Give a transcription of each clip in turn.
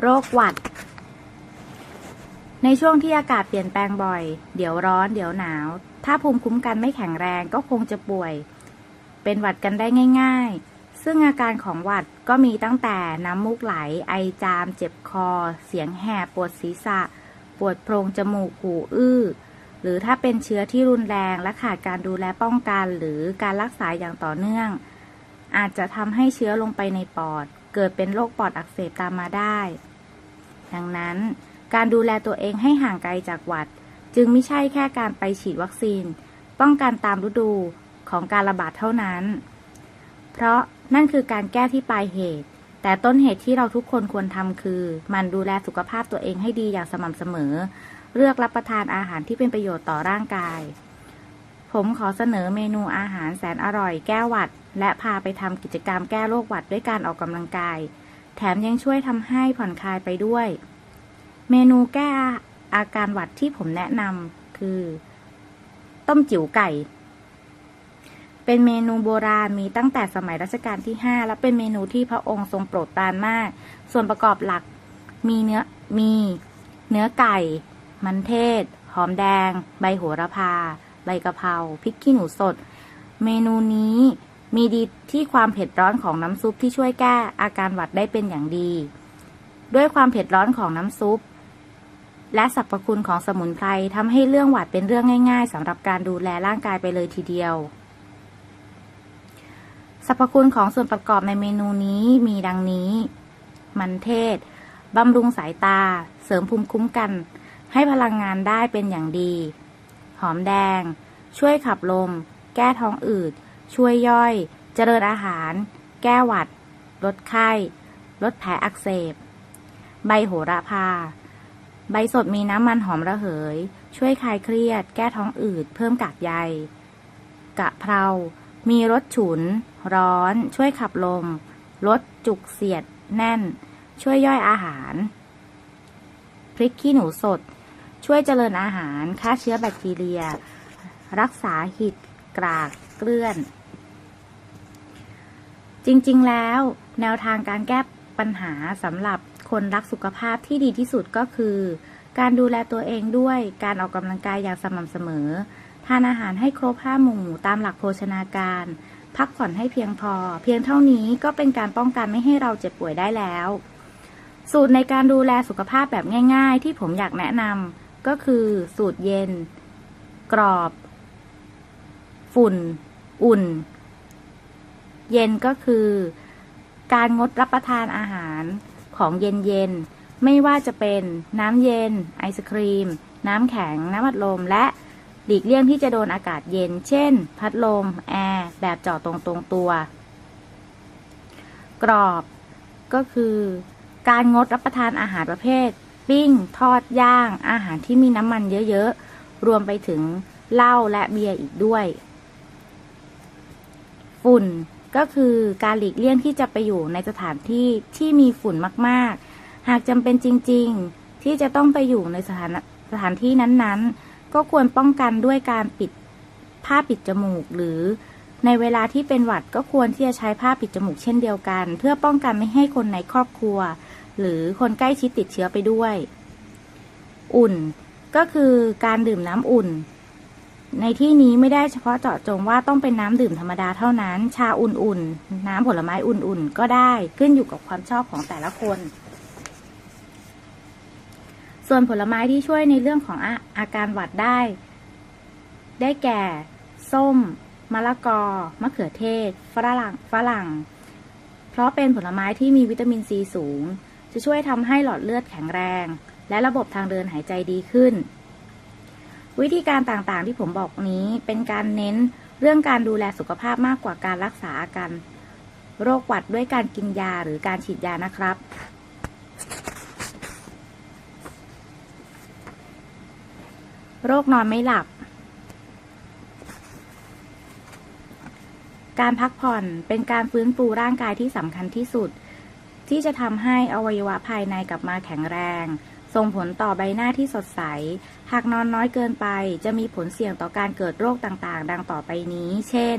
โรคหวัด ในช่วงที่อากาศเปลี่ยนแปลงบ่อย เดี๋ยวร้อน เดี๋ยวหนาว ถ้าภูมิคุ้มกันไม่แข็งแรงก็คงจะป่วย เป็นหวัดกันได้ง่าย ๆ ซึ่งอาการของหวัดก็มีตั้งแต่น้ำมูกไหล ไอจาม เจ็บคอ เสียงแหบ ปวดศีรษะ ปวดโพรงจมูก หูอื้อ หรือถ้าเป็นเชื้อที่รุนแรงและขาดการดูแลป้องกัน หรือการรักษาอย่างต่อเนื่อง อาจจะทำให้เชื้อลงไปในปอด เกิดเป็นโรคปอดอักเสบตามมาได้ ดังนั้น การดูแลตัวเองให้ห่างไกลจากหวัด จึงไม่ใช่แค่การไปฉีดวัคซีน ป้องกันตามฤดูของการระบาดเท่านั้น เพราะนั่นคือการแก้ที่ปลายเหตุ แต่ต้นเหตุที่เราทุกคนควรทำคือ มันดูแลสุขภาพตัวเองให้ดีอย่างสม่ำเสมอ เลือกรับประทานอาหารที่เป็นประโยชน์ต่อร่างกาย ผมขอเสนอเมนูอาหารแสนอร่อยแก้หวัด และพาไปทำกิจกรรมแก้โรคหวัดด้วยการออกกำลังกาย แถมยังช่วยทำให้ผ่อนคลายไปด้วย เมนูแก้อาการหวัดที่ผมแนะนำคือ ต้มจิ๋วไก่ เป็นเมนูโบราณมีตั้งแต่สมัยรัชกาลที่ 5 และเป็นเมนูที่พระองค์ทรงโปรดปรานมาก ส่วนประกอบหลัก มีเนื้อมี เนื้อไก่ มันเทศ หอมแดง ใบโหระพา ใบกะเพราพริกขี้หนูสด เมนูนี้มีดีที่ความเผ็ดร้อนของน้ำซุปที่ช่วยแก้อาการหวัดได้เป็นอย่างดี ด้วยความเผ็ดร้อนของน้ำซุป และสรรพคุณของสมุนไพรทำให้เรื่องหวัดเป็นเรื่องง่ายๆสำหรับการดูแลร่างกายไปเลยทีเดียวสรรพคุณของส่วนประกอบในเมนูนี้มีดังนี้ มันเทศ บำรุงสายตา เสริมภูมิคุ้มกัน ให้พลังงานได้เป็นอย่างดี หอมแดง ช่วยขับลม แก้ท้องอืด ช่วยย่อย เจริญอาหาร แก้หวัด ลดไข้ ลดแผลอักเสบ ใบโหระพา ใบสดมีน้ำมันหอมระเหย ช่วยคลายเครียด แก้ท้องอืด เพิ่มกากใย กะเพรา มีรสฉุน ร้อน ช่วยขับลม ลดจุกเสียด แน่น ช่วยย่อยอาหาร พริกขี้หนูสด ช่วยเจริญอาหารฆ่าเชื้อแบคทีเรีย รักษาหิดกรากเกลื่อน จริงๆแล้ว แนวทางการแก้ปัญหาสำหรับคนรักสุขภาพที่ดีที่สุดก็คือ การดูแลตัวเองด้วยการออกกำลังกายอย่างสม่ำเสมอ ทานอาหารให้ครบห้าหมู่ตามหลักโภชนาการ พักผ่อนให้เพียงพอ เพียงเท่านี้ก็เป็นการป้องกันไม่ให้เราเจ็บป่วยได้แล้ว สูตรในการดูแลสุขภาพแบบง่าย ๆ ที่ผมอยากแนะนำ ก็คือสูตรเย็น กรอบ ฝุ่น อุ่น เย็นก็คือ การงดรับประทานอาหารของเย็นๆไม่ว่าจะเป็นน้ำเย็น ไอศครีม น้ำแข็ง น้ำอัดลม และหลีกเลี่ยงที่จะโดนอากาศเย็น เช่น พัดลม แอร์ แบบเจาะตรงตรงๆตัว กรอบ ก็คือ การงดรับประทานอาหารประเภท ปิ้ง ทอดย่าง อาหารที่มีน้ำมันเยอะๆ รวมไปถึงเหล้าและเบียร์อีกด้วย ฝุ่นก็คือการหลีกเลี่ยงที่จะไปอยู่ในสถานที่ที่มีฝุ่นมากๆ หากจำเป็นจริงๆ ที่จะต้องไปอยู่ในสถานสถานที่นั้นๆ ก็ควรป้องกันด้วยการปิดผ้าปิดจมูกหรือในเวลาที่เป็นหวัดก็ควรที่จะใช้ผ้าปิดจมูกเช่นเดียวกัน เพื่อป้องกันไม่ให้คนในครอบครัว หรือคนใกล้ชิดติดเชื้อไปด้วย อุ่นก็คือการดื่มน้ำอุ่น ในที่นี้ไม่ได้เฉพาะเจาะจงว่าต้องเป็นน้ำดื่มธรรมดาเท่านั้น ชาอุ่นๆ น้ำผลไม้อุ่นๆ ก็ได้ขึ้นอยู่กับความชอบของแต่ละคน ส่วนผลไม้ที่ช่วยในเรื่องของอาอาการหวัดได้ ได้แก่ ส้ม มะละกอ มะเขือเทศ ฝรั่งฝรั่ง เพราะเป็นผลไม้ที่มีวิตามินซีสูง จะช่วยทำให้หลอดเลือดแข็งแรง และระบบทางเดินหายใจดีขึ้น วิธีการต่างๆที่ผมบอกนี้เป็นการเน้นเรื่องการดูแลสุขภาพมากกว่าการรักษาอาการโรคหวัดด้วยการกินยาหรือการฉีดยานะครับ โรคนอนไม่หลับ การพักผ่อนเป็นการฟื้นฟูร่างกายที่สำคัญที่สุด ที่จะทำให้อวัยวะภายในกลับมาแข็งแรง ส่งผลต่อใบหน้าที่สดใส หากนอนน้อยเกินไป จะมีผลเสี่ยงต่อการเกิดโรคต่างๆ ดังต่อไปนี้ เช่น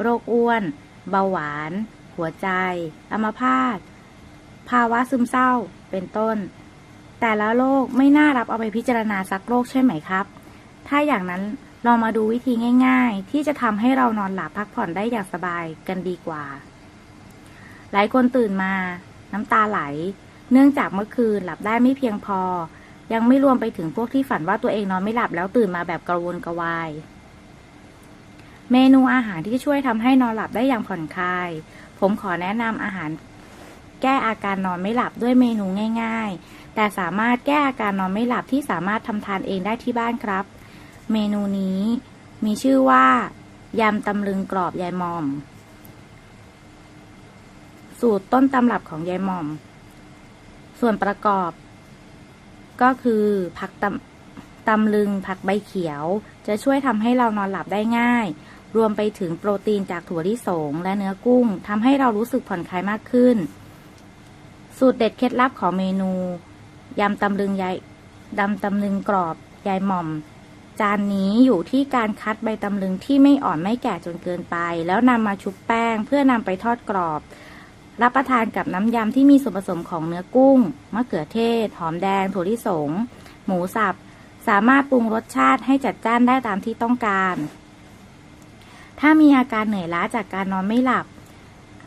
โรคอ้วน เบาหวาน หัวใจ อัมพาต ภาวะซึมเศร้า เป็นต้น แต่ละโรคไม่น่ารับเอาไปพิจารณาสักโรคใช่ไหมครับ ถ้าอย่างนั้นลองมาดูวิธีง่าย ๆ ที่จะทำให้เรานอนหลับพักผ่อนได้อย่างสบายกันดีกว่า หลายคนตื่นมา น้ำตาไหล เนื่องจากเมื่อคืนหลับได้ไม่เพียงพอ ยังไม่รวมไปถึงพวกที่ฝันว่าตัวเองนอนไม่หลับแล้วตื่นมาแบบกระวนกระวาย เมนูอาหารที่ช่วยทำให้นอนหลับได้อย่างผ่อนคลาย ผมขอแนะนำอาหาร แก้อาการนอนไม่หลับด้วยเมนูง่าย ๆ แต่สามารถแก้อาการนอนไม่หลับที่สามารถทำทานเองได้ที่บ้านครับ เมนูนี้มีชื่อว่ายำตำลึงกรอบยายมอม สูตรต้นตำรับของยายหม่อม ส่วนประกอบ ก็คือผักตำตำลึงผักใบเขียว จะช่วยทำให้เรานอนหลับได้ง่าย รวมไปถึงโปรตีนจากถั่วลิสง และเนื้อกุ้งทำให้เรารู้สึกผ่อนคลายมากขึ้น สูตรเด็ดเคล็ดลับของเมนูยำตำลึงยายดำตำลึงกรอบยายหม่อม จานนี้อยู่ที่การคัดใบตำลึงที่ไม่อ่อนไม่แก่จนเกินไป แล้วนำมาชุบแป้งเพื่อนำไปทอดกรอบ รับประทานกับน้ำยำที่มีส่วนผสมของเนื้อกุ้ง มะเขือเทศ หอมแดง ถั่วลิสง หมูสับ สามารถปรุงรสชาติให้จัดจ้านได้ตามที่ต้องการ ถ้ามีอาการเหนื่อยล้าจากการนอนไม่หลับ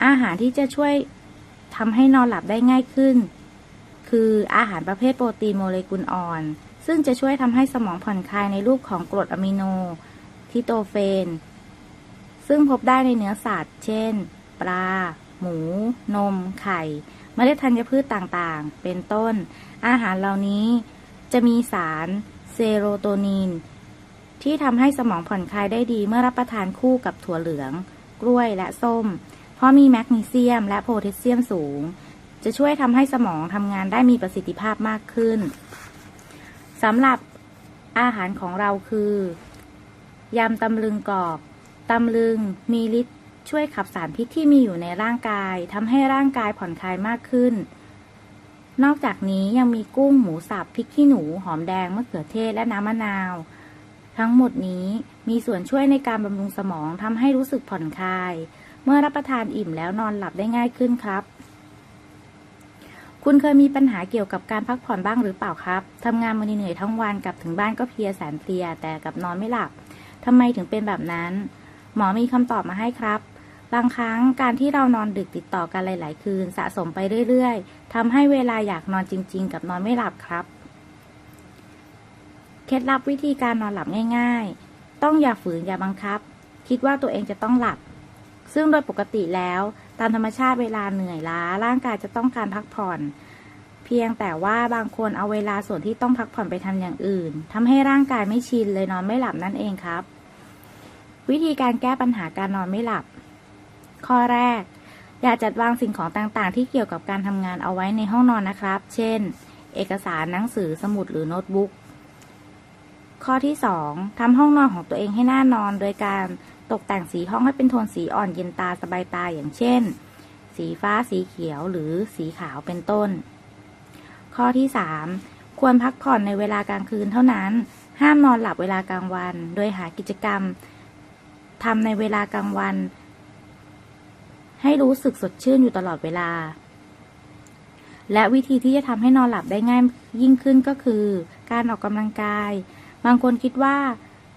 อาหารที่จะช่วยทำให้นอนหลับได้ง่ายขึ้น คืออาหารประเภทโปรตีนโมเลกุลอ่อน ซึ่งจะช่วยทำให้สมองผ่อนคลายในรูปของกรดอะมิโน ทิโตเฟน ซึ่งพบได้ในเนื้อสัตว์ เช่น ปลา หมู นม ไข่เมล็ดธัญพืชต่างๆ เป็นต้น อาหารเหล่านี้จะมีสารเซโรโทนิน ที่ทำให้สมองผ่อนคลายได้ดีเมื่อรับประทานคู่กับถั่วเหลือง กล้วยและส้ม เพราะมีแมกนีเซียม และโพแทสเซียมสูง จะช่วยทำให้สมองทำงานได้มีประสิทธิภาพมากขึ้นสำหรับอาหารของเราคือยำตำลึงกรอบ ตำลึงมีฤทธิ์ ช่วยขับสารพิษที่มีอยู่ในร่างกายทำให้ร่างกายผ่อนคลายมากขึ้น นอกจากนี้ยังมีกุ้งหมูสับพริกขี้หนูหอมแดงมะเขือเทศและน้ำมะนาว ทั้งหมดนี้มีส่วนช่วยในการบำรุงสมองทำให้รู้สึกผ่อนคลาย เมื่อรับประทานอิ่มแล้วนอนหลับได้ง่ายขึ้นครับคุณเคยมีปัญหาเกี่ยวกับการพักผ่อนบ้างหรือเปล่าครับ ทำงานมาเหนื่อยทั้งวันกลับถึงบ้านก็เพลียแสนเพลียแต่กลับนอนไม่หลับ ทำไมถึงเป็นแบบนั้น หมอมีคำตอบมาให้ครับ บางครั้งการที่เรานอนดึกติดต่อกันหลาย ๆ คืนสะสมไปเรื่อย ๆทำให้เวลาอยากนอนจริง ๆ กับนอนไม่หลับครับ เคล็ดลับวิธีการนอนหลับง่าย ๆ ต้องอย่าฝืนอย่าบังคับ คิดว่าตัวเองจะต้องหลับ ซึ่งโดยปกติแล้ว ตามธรรมชาติเวลาเหนื่อยล้า ร่างกายจะต้องการพักผ่อน เพียงแต่ว่าบางคนเอาเวลาส่วนที่ต้องพักผ่อนไปทำอย่างอื่นทำให้ร่างกายไม่ชินเลยนอนไม่หลับนั่นเองครับ วิธีการแก้ปัญหาการนอนไม่หลับ ข้อแรก อย่าจัดวางสิ่งของต่างๆ ที่เกี่ยวกับการทำงานเอาไว้ในห้องนอนนะครับ เช่น เอกสารหนังสือสมุดหรือโน้ตบุ๊ก ข้อที่ 2ทำห้องนอนของตัวเองให้น่านอน โดยการตกแต่งสีห้องให้เป็นโทนสีอ่อนเย็นตาสบายตาอย่างเช่น สีฟ้าสีเขียวหรือสีขาวเป็นต้น ข้อที่ 3 ควรพักผ่อนในเวลากลางคืนเท่านั้น ห้ามนอนหลับเวลากลางวัน โดยหากิจกรรมทำในเวลากลางวัน ให้รู้สึกสดชื่นอยู่ตลอดเวลา และวิธีที่จะทำให้นอนหลับได้ง่ายยิ่งขึ้นก็คือ การออกกำลังกาย บางคนคิดว่า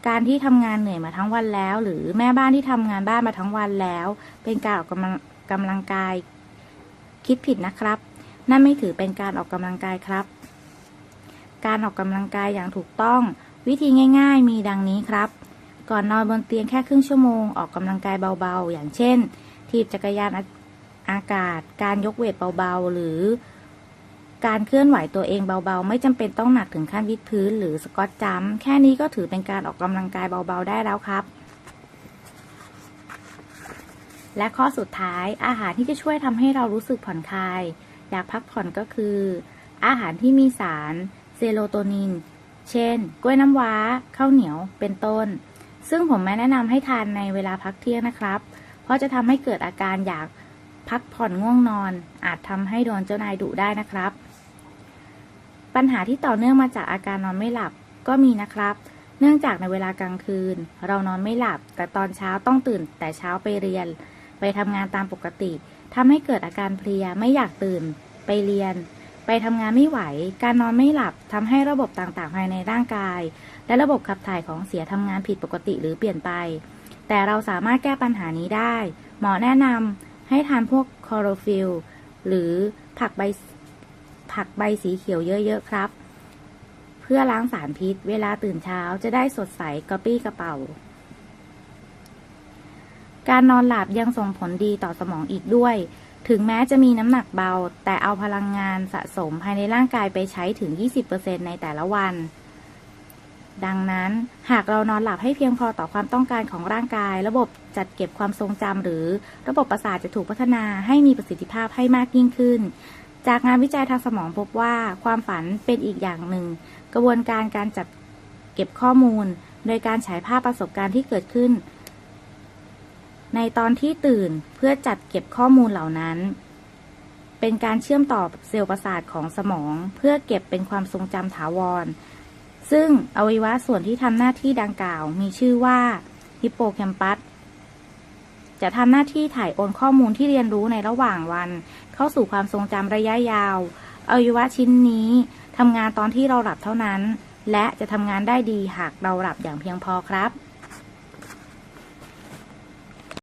การที่ทำงานเหนื่อยมาทั้งวันแล้ว หรือแม่บ้านที่ทำงานบ้านมาทั้งวันแล้ว เป็นการออกกำลังกำลังกาย คิดผิดนะครับ นั่นไม่ถือเป็นการออกกำลังกายครับ การออกกำลังกายอย่างถูกต้อง วิธีง่าย ๆ มีดังนี้ครับ ก่อนนอนบนเตียงแค่ครึ่งชั่วโมงออกกำลังกายเบาๆ อย่างเช่น ถีบจักรยานอากาศ การยกเวทเบาๆ หรือการเคลื่อนไหวตัวเองเบาๆ ไม่จำเป็นต้องหนักถึงขั้นวิดพื้น หรือสกอตจัมแค่นี้ก็ถือเป็นการออกกำลังกายเบาๆ ได้แล้วครับ และข้อสุดท้ายอาหารที่จะช่วยทำให้เรารู้สึกผ่อนคลาย อยากพักผ่อนก็คือ อาหารที่มีสารเซโรโทนิน เช่น กล้วยน้ำว้าข้าวเหนียวเป็นต้น ซึ่งผมไม่แนะนำให้ทานในเวลาพักเที่ยงนะครับ ราะจะทำให้เกิดอาการอยากพักผ่อนง่วงนอน อาจทำให้โดนเจ้านายดุได้นะครับ ปัญหาที่ต่อเนื่องมาจากอาการนอนไม่หลับก็มีนะครับ เนื่องจากในเวลากลางคืน เรานอนไม่หลับ แต่ตอนเช้าต้องตื่น แต่เช้าไปเรียน ไปทำงานตามปกติทำให้เกิดอาการเพลียไม่อยากตื่น ไปไปเรียน ไปทำงานไม่ไหว การนอนไม่หลับทำให้ระบบต่างๆภายในร่างกาย และระบบขับถ่ายของเสียทำงานผิดปกติหรือเปลี่ยนไป แต่เราสามารถแก้ปัญหานี้ได้ หมอแนะนำให้ทานพวกคอโรฟิลลหรือผักใบผักใบสีเขียวเยอะๆครับ เพื่อล้างสารพิษ เวลาตื่นเช้าจะได้สดใสกระปี้กระเป๋า การนอนหลับยังส่งผลดีต่อสมองอีกด้วยถึงแม้จะมีน้ำหนักเบา แต่เอาพลังงานสะสมภายในร่างกายไปใช้ถึง 20%ในแต่ละวัน ดังนั้น หากเรานอนหลับให้เพียงพอต่อความต้องการของร่างกาย ระบบจัดเก็บความทรงจำหรือระบบประสาทจะถูกพัฒนาให้มีประสิทธิภาพให้มากยิ่งขึ้น จากงานวิจัยทางสมองพบว่าความฝันเป็นอีกอย่างหนึ่ง กระบวนการการจัดเก็บข้อมูล โดยการฉายภาพประสบการณ์ที่เกิดขึ้น ในตอนที่ตื่นเพื่อจัดเก็บข้อมูลเหล่านั้นเป็นการเชื่อมต่อเซลล์ประสาทของสมอง เพื่อเก็บเป็นความทรงจำถาวร ซึ่งอวัยวะส่วนที่ทำหน้าที่ดังกล่าว มีชื่อว่าฮิปโปแคมปัสจะทำหน้าที่ถ่ายโอนข้อมูลที่เรียนรู้ในระหว่างวัน เข้าสู่ความทรงจำระยะยาวอวัยวะชิ้นนี้ทำงานตอนที่เราหลับเท่านั้น และจะทำงานได้ดีหากเราหลับอย่างเพียงพอครับ